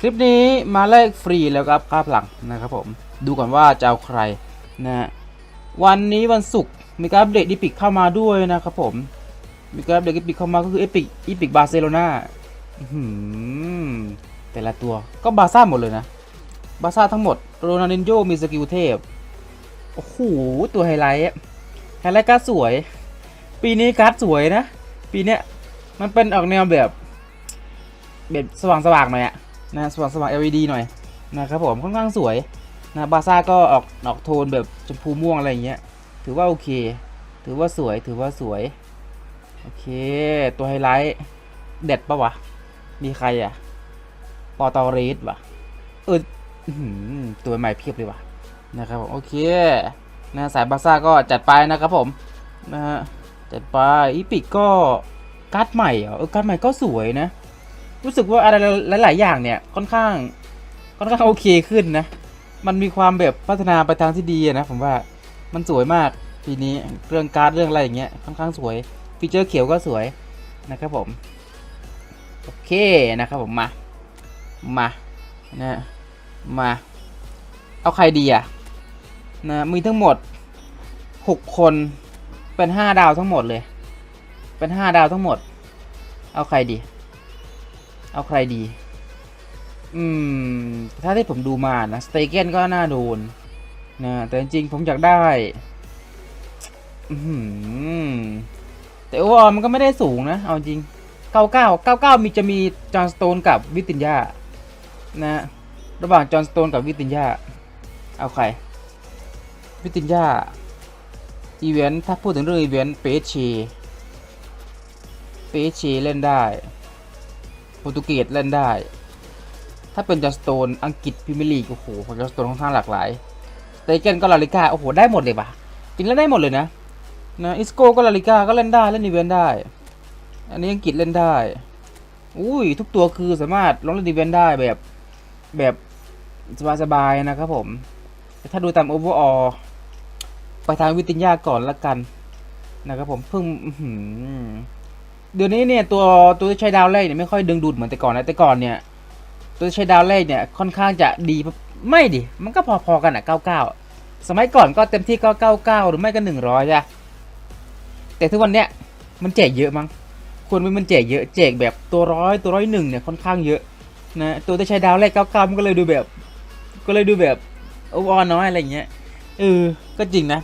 คลิปนี้มาแลกฟรีแล้วครับค่าพลังนะครับผมดูก่อนว่าจะเอาใครนะ วันนี้วันศุกร์มีการอัปเดตอีพิกเข้ามาด้วยนะครับผม มีการอัปเดตอีพิกเข้ามาก็คือเอพิกอีพิกบาร์เซโลนาแต่ละตัวก็บาซ่าหมดเลยนะ บาซ่าทั้งหมดโรนัลดินโยมีสกิลเทพ โอ้โห ตัวไฮไลท์ไฮไลท์การ์ดสวย ปีนี้การ์ดสวยนะ ปีเนี้ยมันเป็นออกแนวแบบแบบสว่างๆหน่อยอะ นะสว่างสว่าง LED หน่อยนะครับผมค่อนข้างสวยนะบาซ่าก็ออกออกโทนแบบชมพูม่วงอะไรอย่างเงี้ยถือว่าโอเค ถือว่าสวยถือว่าสวยโอเค ตัวไฮไลท์เด็ดปะวะ มีใครอะปอตอรีสวะเออตัวใหม่เพียบเลยวะนะครับผมโอเคนะสายบาซ่าก็จัดไปนะครับผมนะฮะจัดไปอีพิกก็การ์ดใหม่เหรอเออการ์ดใหม่ก็สวยนะ รู้สึกว่าอะไรหลาย ๆ อย่างเนี่ยค่อนข้างค่อนข้างโอเคขึ้นนะ มันมีความแบบพัฒนาไปทางที่ดีนะผมว่ามันสวยมากปีนี้เรื่องการ์ดเรื่องอะไรอย่างเงี้ยค่อนข้างสวยฟีเจอร์เขียวก็สวยนะครับผมโอเคนะครับผมมา มานะมา เอาใครดีอะนะมีทั้งหมด 6 คนเป็น 5 ดาวทั้งหมดเลย เป็น 5 ดาวทั้งหมด เอาใครดี เอาใครดี อืม ถ้าที่ผมดูมานะสเตเกนก็น่าโดนนะแต่จริงๆผมอยากได้ อือหือแต่โอวอมันก็ไม่ได้สูงนะ เอาจริง 99 99 มีจะมีจอห์นสโตนกับวิตินยานะ ระหว่างจอห์นสโตนกับวิตินยาเอาใคร วิตินยาอีเวนต์ถ้าพูดถึงเรื่องอีเวนต์เปเชเปเชเล่นได้ โปรตุเกสเล่นได้ ถ้าเป็นจอสโตนอังกฤษพรีเมียร์ลีกโอ้โหจอห์นสโตนค่อนข้างหลากหลายสเตเกนก็ลาลิก้าโอ้โหได้หมดเลยปะจริงแล้วได้หมดเลยนะนะอิสโก้ก็ลาลิก้าก็เล่นได้เล่นอีเวนต์ได้ อันนี้อังกฤษเล่นได้ อุ้ยทุกตัวคือสามารถลงเล่นอีเวนต์ได้แบบแบบสบายๆนะครับผมถ้าดูตามโอเวอร์ออไปทางวิติญญาก่อนละกันนะครับผมเพิ่งอื เดี๋ยวนี้เนี่ยตัวตัวที่ใช้ดาวแรกเนี่ยไม่ค่อยดึงดูดเหมือนแต่ก่อนนะแต่ก่อนเนี่ย ตัวที่ใช้ดาวแรกเนี่ยค่อนข้างจะดีไม่ดิมันก็พอๆกันอะ99สมัยก่อนก็เต็มที่ก็99หรือไม่ก็100จ้ะแต่ทุกวันเนี้ยมันแจกเยอะมั้งควรมันแจกเยอะแจกแบบตัวร้อยตัวร้อยหนึ่งเนี่ยค่อนข้างเยอะนะตัวที่ใช้ดาวแรก99มันก็เลยดูแบบ ก็เลยดูแบบโอ้อน้อยอะไรเงี้ยเออก็จริงนะ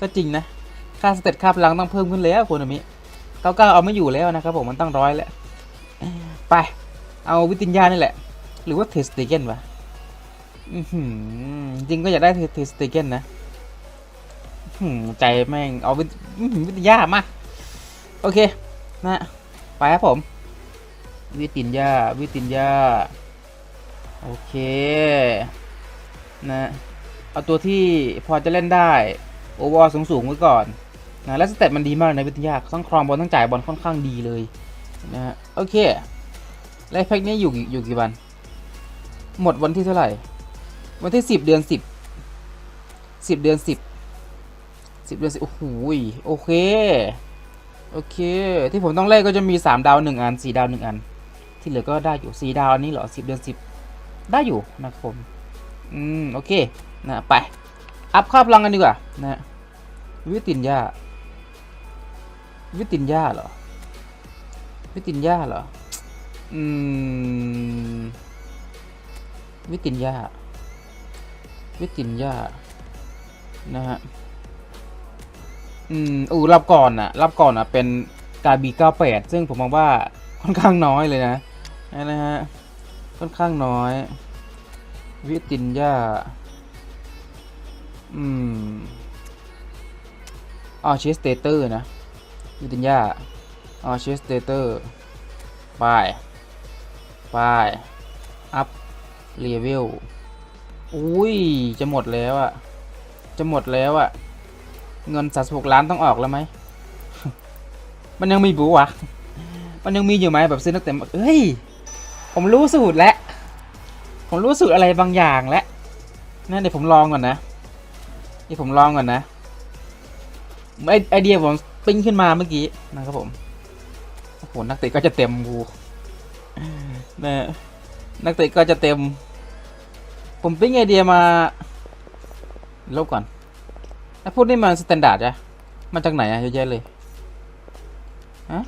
ก็จริงนะค่าสเตตค่าพลังต้องเพิ่มขึ้นแล้วคนนี้ เก้าเก้าเอาไม่อยู่แล้วนะครับผมมันตั้งร้อยแล้ว ไป เอาวิติญญานี่แหละ หรือว่าเทสติเกนวะจริงก็อยากได้เทสติเกนนะใจแม่งเอาวิอื้อหือวิติญญามา โอเค นะไปครับผม วิติญญาวิติญญาโอเคนะเอาตัวที่พอจะเล่นได้ โอเวอร์สูงสูงๆไว้ก่อน นะและสเตตมันดีมากในวิทยาทั้งครองบอลทั้งจ่ายบอลค่อนข้างดีเลยนะฮะโอเคและแพ็กนี้อยู่อยู่กี่วัน หมดวันที่เท่าไหร่ วันที่สิบเดือนสิบสิบเดือนสิบสิบเดือนสิบโอ้โหโอเค โอเค ที่ผมต้องเล่ก็จะมีสามดาวหนึ่งอันสี่ดาวหนึ่งอัน ที่เหลือก็ได้อยู่สี่ดาวอันนี้เหรอสิบเดือนสิบได้อยู่นะครับผม อืม โอเค นะ ไป อัพค่าพลังกันดีกว่า นะวิตินยา วิตินยาเหรอ วิตินยาเหรอ อืม วิตินยาวิตินยานะฮะ อืมอูรับก่อนอะรับก่อนอะเป็นกาบี98ซึ่งผมมองว่าค่อนข้างน้อยเลยนะนะฮะ ค่อนข้างน้อย วิตินยาอืมอ๋อเชสเตเตอร์นะ วิตินยาอ๋อเชสเตเตอร์ไปไปอัพเลเวลอุ้ย จะหมดแล้วอะจะหมดแล้วอะเงินสาสิบหกล้านต้องออกแล้วไหม มันยังมีบูวะ มันยังมีอยู่ไหมแบบซื้อนักเตะเฮ้ย ผมรู้สูตรแล้ว ผมรู้สูตรอะไรบางอย่างแล้วนั่นเดี๋ยวผมลองก่อนนะเดี๋ยวผมลองก่อนนะไอไอเดียผม ปิ้งขึ้นมาเมื่อกี้นะครับผมโอ้โหนักเตะก็จะเต็มกูนะนักเตะก็จะเต็ม ผมปิ้งไอเดียมาลบก่อนไอ้พวกนี้มันสแตนดาร์ดอะมาจากไหนอะเยอะแยะเลยฮะ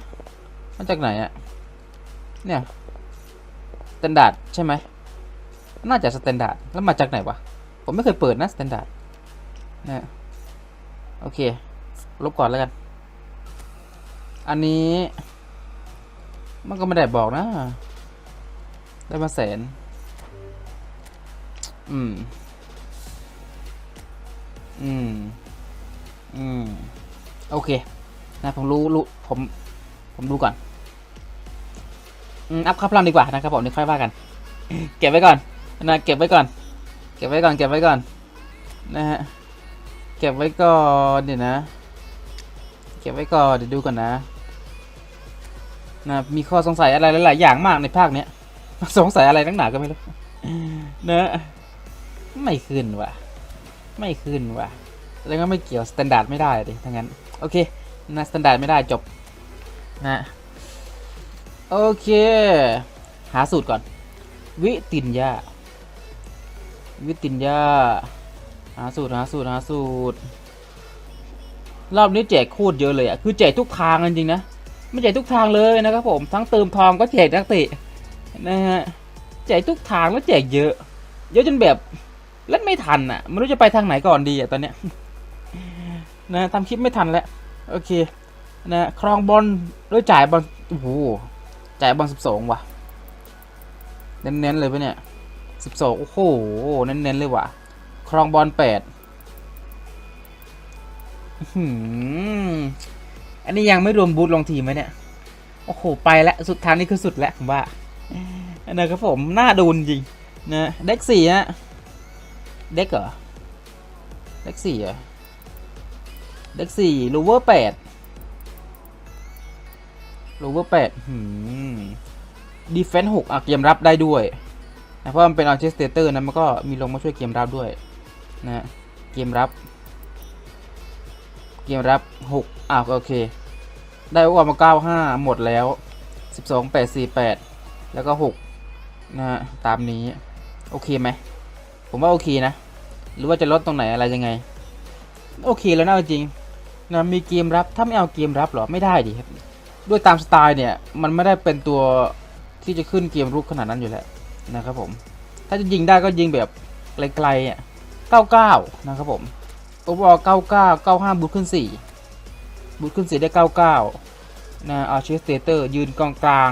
มาจากไหนอะเนี่ยสแตนดาร์ดใช่ไหมน่าจะสแตนดาร์ดแล้วมาจากไหนวะผมไม่เคยเปิดนะสแตนดาร์ดนะโอเค ลบก่อนแล้วกัน อันนี้ มันก็ไม่ได้บอกนะ ได้มาแสน อืม อืม อืม โอเค นะ ผมรู้รู้ผม ผมดูก่อน อืม อัพค่าพลังดีกว่านะครับผมเดี๋ยวค่อยว่ากัน เก็บไว้ก่อน นะ เก็บไว้ก่อน เก็บไว้ก่อน เก็บไว้ก่อน นะฮะ เก็บไว้ก่อนเดี๋ยวนะ เก็บไว้ก่อนเดี๋ยวดูก่อนนะ นะมีข้อสงสัยอะไรหลาย ๆ อย่างมากในภาคเนี้ย สงสัยอะไรนักหนาก็ไม่รู้นะไม่ขึ้นว่ะ ไม่ขึ้นว่ะ แล้วก็ไม่เกี่ยวสแตนดาร์ดไม่ได้ดิทั้งนั้น โอเค นะสแตนดาร์ดไม่ได้จบ นะ โอเค หาสูตรก่อน วิตินยาวิตินยาหาสูตรหาสูตรหาสูตร รอบนี้แจกโคตรเยอะเลยอะคือแจกทุกทางจริงๆนะ ไม่แจกทุกทางเลยนะครับผมทั้งเติมทองก็แจกนักเตะนะฮะแจกทุกทางแล้วแจกเยอะ เยอะจนแบบเล่นไม่ทันอะไม่รู้จะไปทางไหนก่อนดีอะตอนเนี้ยนะทำคลิปไม่ทันแล้วโอเคนะครองบอลด้วยจ่ายบอลโอ้โหจ่ายบอลสิบสองว่ะเน้นๆเลยปะเนี่ยสิบสองโอ้โหเน้นๆเลยว่ะ ครองบอลแปด อันนี้ยังไม่รวมบูทลงทีมไหมเนี่ย โอ้โห ไปแล้วสุดท้ายนี่คือสุดแล้วผมว่านะครับผมน้าดูจริงนะเด็กสี่ฮะเด็กเหรอเด็กสี่เหรอเด็กสี่ลูเวอร์แปดลูเวอร์แปดหืมดีเฟนส์หกอะเกมรับได้ด้วยนะเพราะมันเป็นอัลเชสเตอร์นะมันก็มีลงมาช่วยเกมรับด้วยนะเกมรับ เกมรับหกอะโอเค ได้ออกมาเก้าห้าหมดแล้วสิบสองแปดสี่แปดแล้วก็หกนะฮะตามนี้ โอเคไหม ผมว่าโอเคนะ หรือว่าจะลดตรงไหนอะไรยังไง โอเคแล้วนะจริงนะมีเกมรับถ้าไม่เอาเกมรับหรอไม่ได้ดิครับด้วยตามสไตล์เนี่ยมันไม่ได้เป็นตัวที่จะขึ้นเกมรุกขนาดนั้นอยู่แล้วนะครับผม ถ้าจะยิงได้ก็ยิงแบบไกลๆอะ99นะครับผม โอเวอร์99 95บูทขึ้น4บูทขึ้น4ได้99นะอาร์เชสเตเตอร์ยืนกองกลาง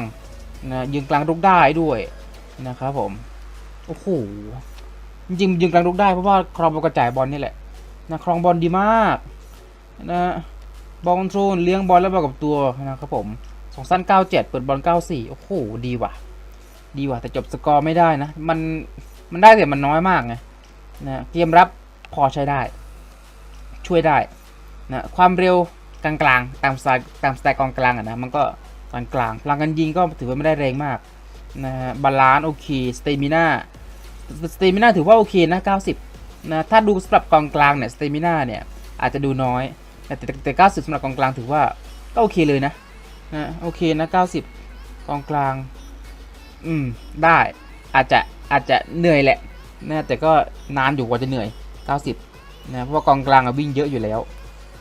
นะยืนกลางลุกได้ด้วยนะครับผมโอ้โหจริงยืนกลางลุกได้เพราะว่าครองบอลกระจายบอลนี่แหละนะครองบอลดีมากนะบอลคอนโทรลเลี้ยงบอลแล้วบอลกับตัวนะครับผมสองสั้น97เจ็ดเปิดบอล94โอ้โหดีว่ะ ดีว่ะแต่จบสกอร์ไม่ได้นะ มันมันได้แต่มันน้อยมากไงนะเกมรับพอใช้ได้ ช่วยได้นะความเร็วกลางๆตามสไตล์ตามสไตล์กองกลางอะนะมันก็กลางกลางพลังกันยิงก็ถือว่าไม่ได้แรงมากนะฮะบาลานซ์โอเคสเตมิน่าสเตมิน่าถือว่าโอเคนะ 90 นะ ถ้าดูสำหรับกองกลางเนี่ยสเตมิน่าเนี่ยอาจจะดูน้อย แต่แต่แต่90สำหรับกองกลางถือว่าก็โอเคเลยนะนะโอเคนะ 90 กองกลาง อืม ได้อาจจะอาจจะเหนื่อยแหละนะแต่ก็นานอยู่กว่าจะเหนื่อย 90 นะเพราะว่ากองกลางวิ่งเยอะอยู่แล้ว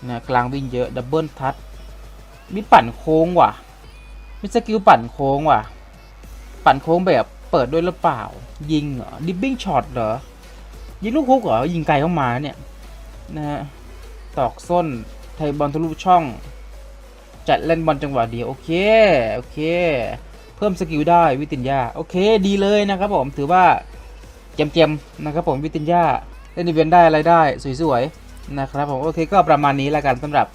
นะกลางวิ่งเยอะดับเบิลทัชมีปั่นโค้งว่ะมีสกิลปั่นโค้งว่ะ ปั่นโค้งแบบเปิดด้วยหรือเปล่า ยิงเหรอดิบบิ้งช็อตเหรอยิงลูกฮุกเหรอยิงไกลเข้ามาเนี่ยนะฮะตอกส้นไทยบอลทะลุช่อง จัดเล่นบอลจังหวะเดียวโอเคโอเค เพิ่มสกิลได้วิตินยาโอเคดีเลยนะครับผมถือว่าเจียมนะครับผมวิตินยา เล่นอีเวนต์ได้อะไรได้สวยๆนะครับผมโอเคก็ประมาณนี้แล้วกันสำหรับ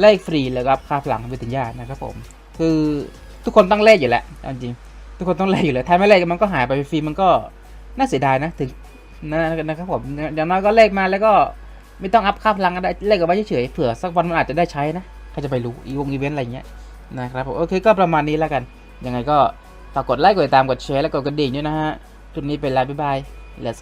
เลขฟรีแล้วก็ค่าพลังวิตินยานะครับผมคือทุกคนต้องแลกอยู่แล้วจริงทุกคนต้องแลกอยู่แล้วถ้าไม่แลกมันก็หายไปฟรีมันก็น่าเสียดายนะถึงนะนะครับผมอย่างน้อยก็เลขมาแล้วก็ไม่ต้องอัพค่าพลังก็ได้เลขเอาไว้เฉยๆเผื่อสักวันมันอาจจะได้ใช้นะใครจะไปรู้อีวงอีเวนต์อะไรเงี้ยนะครับผมโอเคก็ประมาณนี้แล้วกันยังไงก็ฝากกดไลค์กดติดตามกดแชร์และกดกระดิ่งด้วยนะฮะจุดนี้เป็นแล้วบ๊ายบาย let's